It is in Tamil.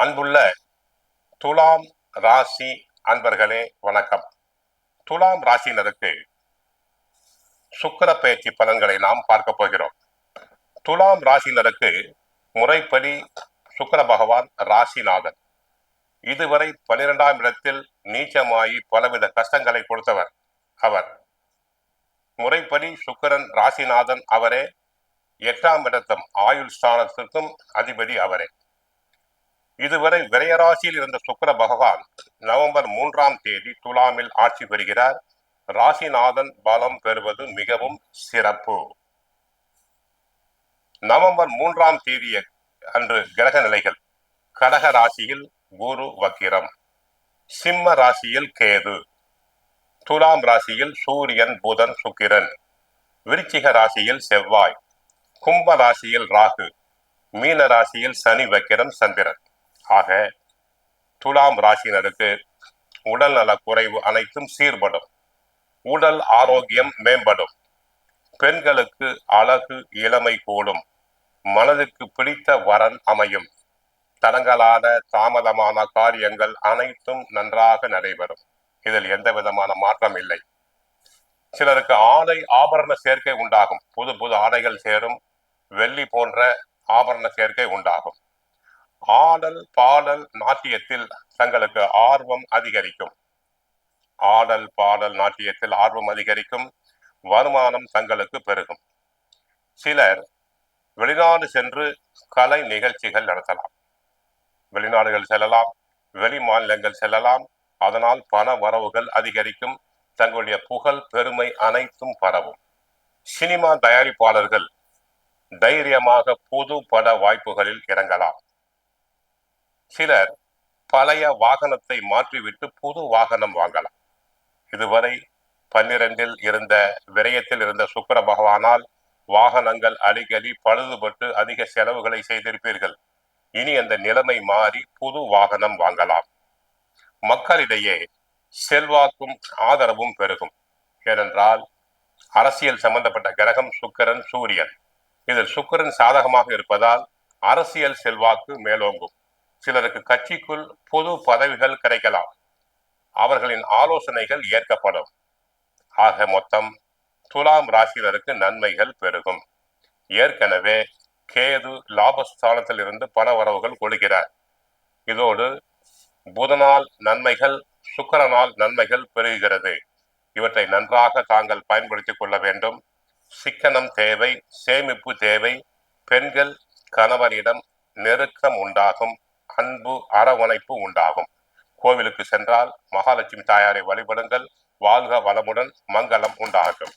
அன்புள்ள துலாம் ராசி அன்பர்களே வணக்கம். துலாம் ராசியினருக்கு சுக்கிர பயிற்சி பலன்களை நாம் பார்க்க போகிறோம். துலாம் ராசியினருக்கு முறைப்படி சுக்கிர பகவான் ராசிநாதன். இதுவரை பனிரெண்டாம் இடத்தில் நீச்சமாகி பலவித கஷ்டங்களை கொடுத்தவர் அவர். முறைப்படி சுக்கிரன் ராசிநாதன் அவரே. எட்டாம் இடத்தம் ஆயுள் ஸ்தானத்திற்கும் அதிபதி அவரே. இதுவரை விரையராசியில் இருந்த சுக்கர பகவான் நவம்பர் மூன்றாம் தேதி துலாமில் ஆட்சி பெறுகிறார். ராசிநாதன் பலம் பெறுவது மிகவும் சிறப்பு. நவம்பர் மூன்றாம் தேதி அன்று கிரக நிலைகள். கடக ராசியில் குரு வக்கிரம். சிம்ம ராசியில் கேது. துலாம் ராசியில் சூரியன் புதன் சுக்கிரன். விருச்சிக ராசியில் செவ்வாய். கும்ப ராசியில் ராகு. மீன ராசியில் சனி வக்கிரம் சந்திரன். ஆக துலாம் ராசியினருக்கு உடல் நல குறைவு அனைத்தும் சீர்படும். உடல் ஆரோக்கியம் மேம்படும். பெண்களுக்கு அழகு இளமை கூடும். மனதுக்கு பிடித்த வரன் அமையும். தடங்கலான தாமதமான காரியங்கள் அனைத்தும் நன்றாக நடைபெறும். இதில் எந்த விதமான மாற்றம் இல்லை. சிலருக்கு ஆடை ஆபரண சேர்க்கை உண்டாகும். புது புது ஆடைகள் சேரும். வெள்ளி போன்ற ஆபரண சேர்க்கை உண்டாகும். ஆடல் பாடல் நாட்டியத்தில் தங்களுக்கு ஆர்வம் அதிகரிக்கும். ஆடல் பாடல் நாட்டியத்தில் ஆர்வம் அதிகரிக்கும். வருமானம் தங்களுக்கு பெருகும். சிலர் வெளிநாடு சென்று கலை நிகழ்ச்சிகள் நடத்தலாம். வெளிநாடுகள் செல்லலாம் வெளி மாநிலங்கள் செல்லலாம். அதனால் பண வரவுகள் அதிகரிக்கும். தங்களுடைய புகழ் பெருமை அனைத்தும் பரவும். சினிமா தயாரிப்பாளர்கள் தைரியமாக புது பட வாய்ப்புகளில் இறங்கலாம். சிலர் பழைய வாகனத்தை மாற்றிவிட்டு புது வாகனம் வாங்கலாம். இதுவரை பன்னிரண்டில் இருந்த விரயத்தில் இருந்த சுக்கர பகவானால் வாகனங்கள் அடிக்கடி பழுதுபட்டு அதிக செலவுகளை செய்திருப்பீர்கள். இனி அந்த நிலைமை மாறி புது வாகனம் வாங்கலாம். மக்களிடையே செல்வாக்கும் ஆதரவும் பெருகும். ஏனென்றால் அரசியல் சம்பந்தப்பட்ட கிரகம் சுக்கரன் சூரியன். இதில் சுக்கரன் சாதகமாக இருப்பதால் அரசியல் செல்வாக்கு மேலோங்கும். சிலருக்கு கட்சிக்குள் பொது பதவிகள் கிடைக்கலாம். அவர்களின் ஆலோசனைகள் ஏற்கப்படும். ஆக மொத்தம் துலாம் ராசியினருக்கு நன்மைகள் பெருகும். ஏற்கனவே கேது லாபஸ்தானத்தில் இருந்து பண வரவுகள் கொடுக்கிறார். இதோடு புதனால் நன்மைகள் சுக்கரனால் நன்மைகள் பெருகிறது. இவற்றை நன்றாக தாங்கள் பயன்படுத்திக் கொள்ள வேண்டும். சிக்கனம் தேவை சேமிப்பு தேவை பெண்கள் கணவரிடம் நெருக்கம் உண்டாகும். அன்பு அரவணைப்பு உண்டாகும். கோவிலுக்கு சென்றால் மகாலட்சுமி தாயாரை வழிபடுங்கள். வாழ்க வளமுடன் மங்களம் உண்டாகும்.